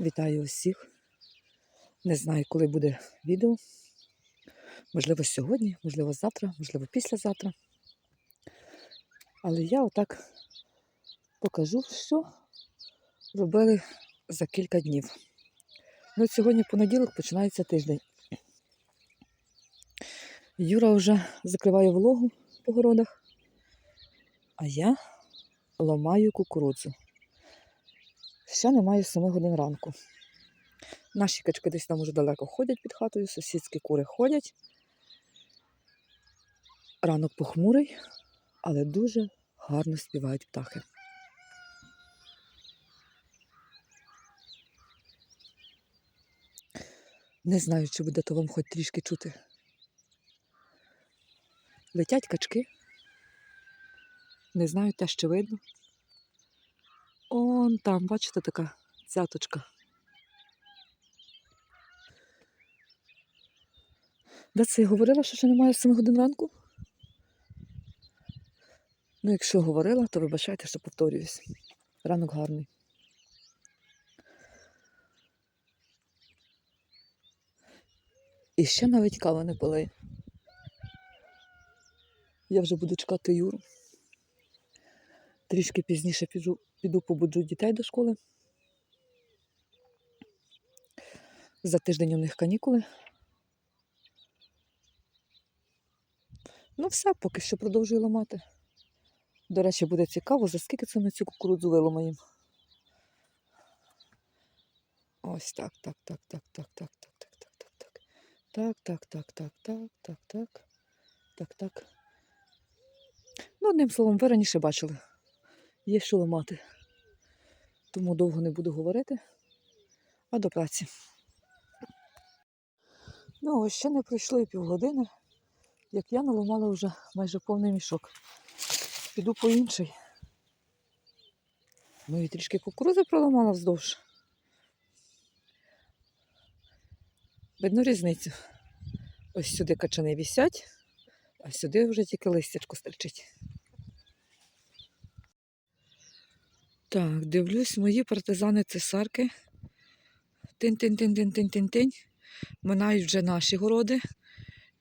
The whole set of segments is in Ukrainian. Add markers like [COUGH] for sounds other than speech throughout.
Вітаю усіх. Не знаю, коли буде відео. Можливо, сьогодні, можливо, завтра, можливо, післязавтра. Але я отак покажу, що робили за кілька днів. Ну, от сьогодні понеділок починається тиждень. Юра вже закриває вологу по городах, а я ламаю кукурудзу. Ще немає 7 годин ранку. Наші качки десь там уже далеко ходять під хатою, сусідські кури ходять. Ранок похмурий, але дуже гарно співають птахи. Не знаю, чи буде то вам хоч трішки чути. Летять качки. Не знаю, те, що видно. Он там, бачите, така цяточка. Де це я говорила, що ще немає 7 годин ранку? Ну, якщо говорила, то вибачайте, що повторююсь. Ранок гарний. І ще навіть кава не пили. Я вже буду чекати Юру. Трішки пізніше піду, піду побуджу дітей до школи. За тиждень у них канікули. Ну, все, поки що продовжую ламати. До речі, буде цікаво, за скільки це ми цю кукурудзу виламаємо. Ось так, так, так, так, так, так, так, так, так, так, так. Так, так, так, так, так, так, так, так, так. Ну, одним словом, ви раніше бачили. Є що ламати. Тому довго не буду говорити, а до праці. Ну, ось ще не пройшло і півгодини, як я наламала вже майже повний мішок. Піду по інший. Ну і трішки кукурузи проламала вздовж. Видно різницю. Ось сюди качани вісять, а сюди вже тільки листячко стерчить. Так, дивлюсь, мої партизани цесарки. Тин-тин-тин-тин-тин-тин-тин. Минають вже наші городи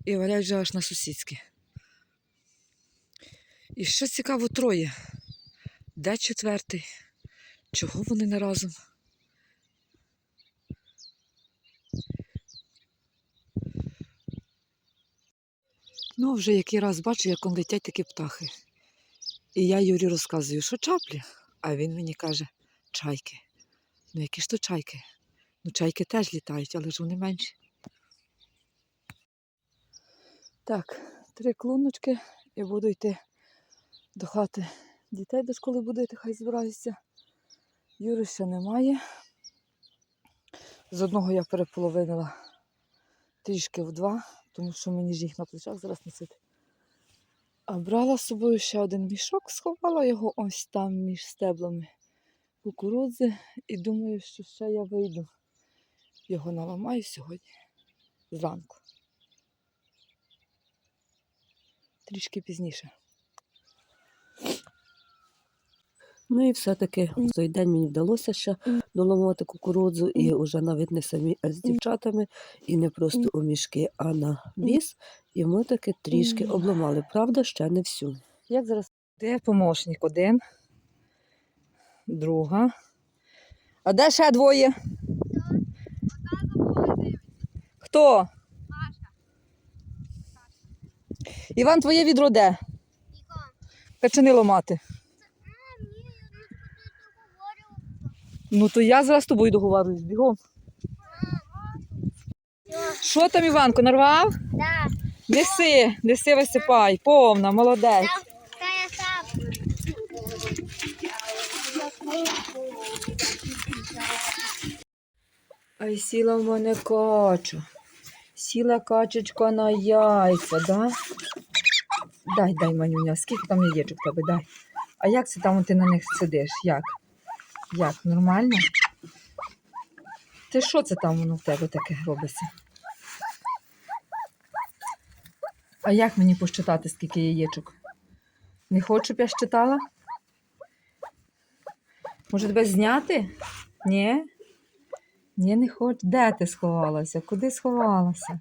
і валять вже аж на сусідські. І що цікаво, троє. Де четвертий? Чого вони не разом? Ну, вже який раз бачу, як летять такі птахи. І я Юрі розказую, що чаплі, а він мені каже, чайки. Ну які ж то чайки? Ну, чайки теж літають, але ж вони менші. Так, три клуночки і буду йти до хати. Дітей до школи будити, хай збираються. Юри ще немає. З одного я переполовинила трішки в два, тому що мені ж їх на плечах зараз носити. А брала з собою ще один мішок, сховала його ось там між стеблами кукурудзи і думаю, що ще я вийду. Його наламаю сьогодні зранку. Трішки пізніше. Ну і все-таки в той день мені вдалося ще доламати кукурудзу, і вже навіть не самі, а з дівчатами, і не просто у мішки, а на віз. І ми таки трішки обламали. Правда, ще не всю. Як зараз? Де помощник один? Друга. А де ще двоє? Хто? Іван, твоє відро де? Качани ломати. Ну то я зараз з тобою договорююсь, бігом. Що там, Іванко, нарвав? Да, Неси, неси, висипай, повна, молодець. Ай, сіла в мене кача. Сіла качечка на яйця, да? Дай, дай, манюня, скільки там яєчок тебе, дай. А як це там ти на них сидиш? Як? Як? Нормально? Ти що це там воно в тебе таке робиться? А як мені посчитати, скільки яєчок? Не хочу, щоб я щитала? Може тебе зняти? Ні? Ні, не хочу. Де ти сховалася? Куди сховалася?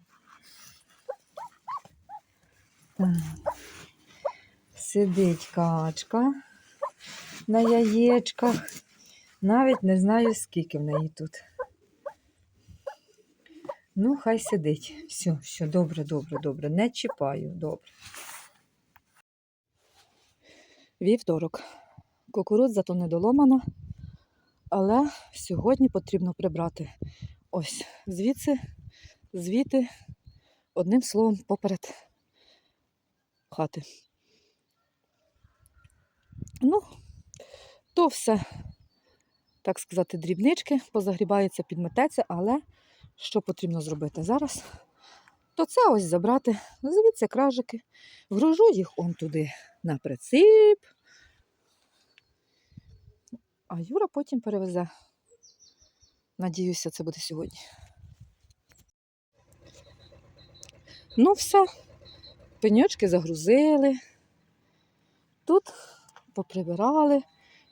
Так. Сидить качка на яєчках. Навіть не знаю, скільки в неї тут. Ну, хай сидить. Все, все, добре, добре, добре. Не чіпаю, добре. Вівторок. Кукурудза то не доломана, але сьогодні потрібно прибрати ось звідси, звідти, одним словом, поперед хати. Ну, то все, так сказати, дрібнички, позагрібається, підмететься, але що потрібно зробити зараз? То це ось забрати звідси кражики, вгружу їх он туди на приціп, а Юра потім перевезе. Надіюся, це буде сьогодні. Ну, все. Пеньочки загрузили. Тут поприбирали,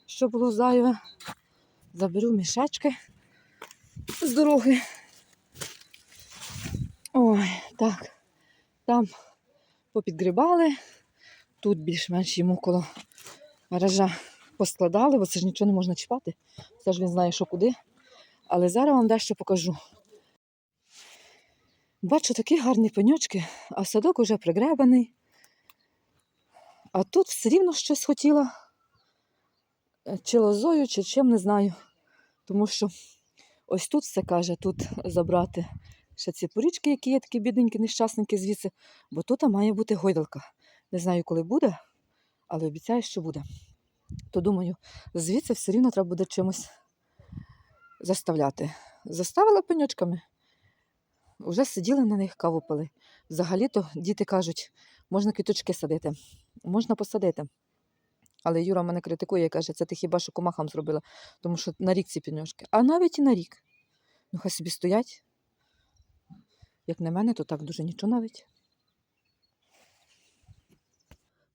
що було зайве. Заберу мішечки з дороги. Ой, так. Там попідгрібали. Тут більш-менш йому коло гаража поскладали, бо це ж нічого не можна чіпати. Це ж він знає, що куди. Але зараз вам дещо покажу. Бачу такі гарні пеньочки, а садок уже пригребаний. А тут все рівно щось хотіла. Чи лозою, чи чим не знаю. Тому що ось тут все каже, тут забрати ще ці порічки, які є такі бідненькі, нещасненькі звідси, бо тут має бути гойдалка. Не знаю, коли буде, але обіцяю, що буде. То думаю, звідси все рівно треба буде чимось заставляти. Заставила пеньочками, вже сиділи на них, каву пили. Взагалі-то діти кажуть, можна квіточки садити, можна посадити. Але Юра мене критикує і каже, це ти хіба що комахам зробила, тому що на рік ці пеньочки. А навіть і на рік. Ну, хай собі стоять. Як на мене, то так дуже нічого навіть.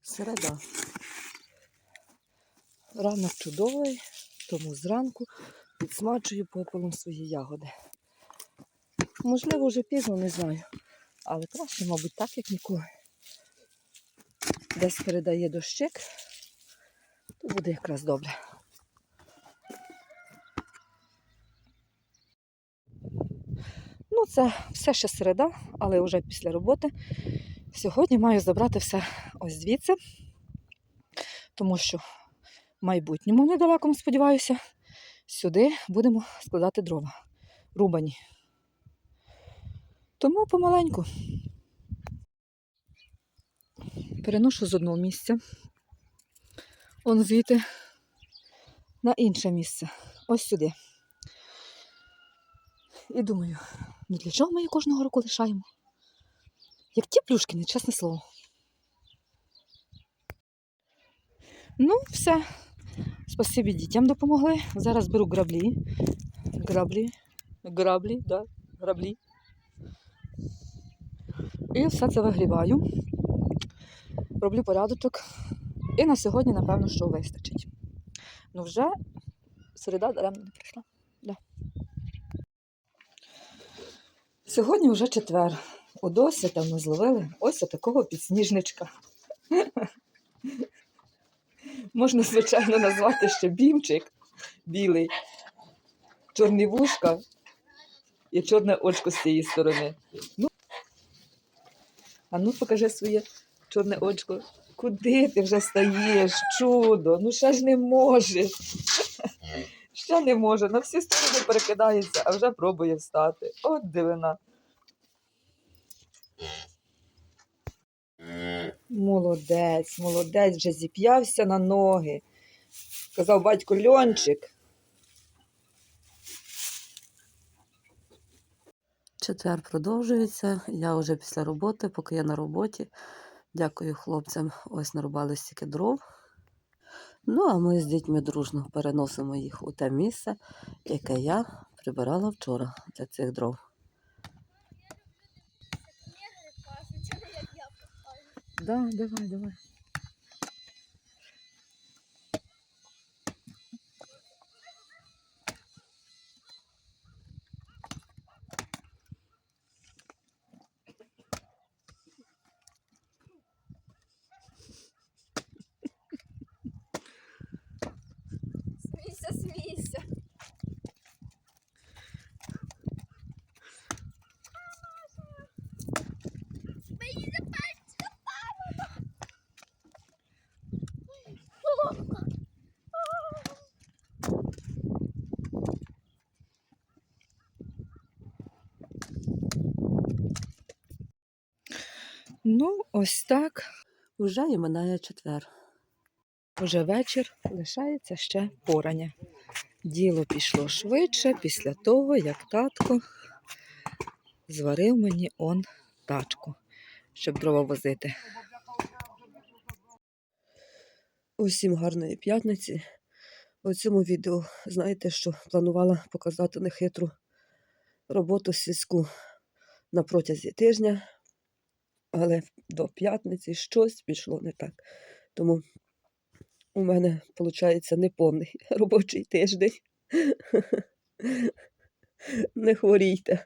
Середа. Ранок чудовий, тому зранку підсмачую попелом свої ягоди. Можливо, вже пізно, не знаю. Але краще, мабуть, так, як ніколи. Десь передає дощик, то буде якраз добре. Ну, це все ще середа, але вже після роботи. Сьогодні маю забрати все ось звідси, тому що в майбутньому недалекому, сподіваюся, сюди будемо складати дрова рубані. Тому помаленьку переношу з одного місця, он звідти на інше місце, ось сюди. І думаю, ну для чого ми її кожного року лишаємо? Як ті плюшкини, чесне слово. Ну, все. Спасибі дітям допомогли. Зараз беру граблі. Граблі. Граблі, да, граблі. І все це вигрібаю. Роблю порядочок. І на сьогодні, напевно, що вистачить. Ну, вже середа даремно не прийшла. Да. Сьогодні вже четвер. У досвіта ми зловили ось такого підсніжничка. [LAUGHS] Можна, звичайно, назвати ще бімчик білий, чорні вушка і чорне очко з цієї сторони. Ну, а ну покажи своє чорне очко. Куди ти вже стаєш? Чудо? Ну ще ж не може. Ще не може. На всі сторони перекидається, а вже пробує встати. От дивина. Молодець, молодець, вже зіп'явся на ноги. Казав батько Льончик. Четвер продовжується. Я вже після роботи, поки я на роботі. Дякую хлопцям. Ось нарубали стільки дров. Ну, а ми з дітьми дружно переносимо їх у те місце, яке я прибирала вчора для цих дров. Да, давай, давай. Ну, ось так. Уже і минає четвер. Уже вечір лишається ще порання. Діло пішло швидше після того, як татко зварив мені он тачку, щоб дрова возити. Усім гарної п'ятниці. У цьому відео знаєте, що планувала показати нехитру роботу сільську на протязі тижня, але до п'ятниці щось пішло не так. Тому у мене, виходить, неповний [LAUGHS] робочий тиждень. [LAUGHS] Не хворійте.